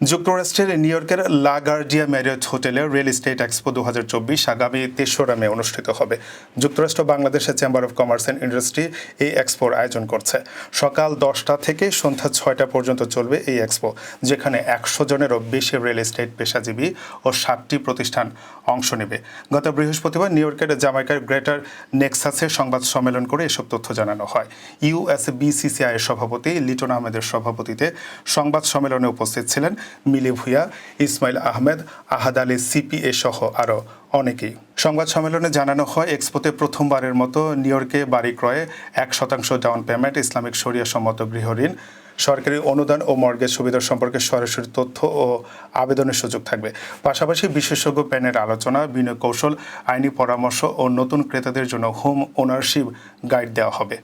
যুক্তরাষ্ট্রের নিউ ইয়র্কের La Guardia Marriott হোটেলে রিয়েল এস্টেট এক্সপো দু হাজার চব্বিশ আগামী তেসরা মে অনুষ্ঠিত হবে। যুক্তরাষ্ট্র বাংলাদেশের chamber of commerce and industry এই এক্সপোর আয়োজন করছে। সকাল দশটা থেকে সন্ধ্যা ছয়টা পর্যন্ত চলবে এই এক্সপো, যেখানে একশো জনেরও বেশি রিয়েল এস্টেট পেশাজীবী ও সাতটি প্রতিষ্ঠান অংশ নেবে। গত বৃহস্পতিবার নিউ ইয়র্কের জামাইকার গ্রেটার নেক্সাসে সংবাদ সম্মেলন করে এসব তথ্য জানানো হয়। ইউএসবিসিসিআই এর সভাপতি লিটন আহমেদের সভাপতিতে সংবাদ সম্মেলনে উপস্থিত ছিলেন মিলি ভুইয়া ইসমাইল আহমেদ, আহাদ আলী সিপিএ সহ আরও অনেকেই। সংবাদ সম্মেলনে জানানো হয়, এক্সপোতে প্রথমবারের মতো নিউ ইয়র্কে বাড়ি ক্রয়ে এক শতাংশ ডাউন পেমেন্ট ইসলামিক শরিয়া সম্মত গৃহঋণ সরকারি অনুদান ও মর্গেজ সুবিধা সম্পর্কে সরাসরি তথ্য ও আবেদনের সুযোগ থাকবে। পাশাপাশি বিশেষজ্ঞ প্যানের আলোচনা, বিনিয়োগ কৌশল, আইনি পরামর্শ ও নতুন ক্রেতাদের জন্য হোম ওনারশিপ গাইড দেওয়া হবে।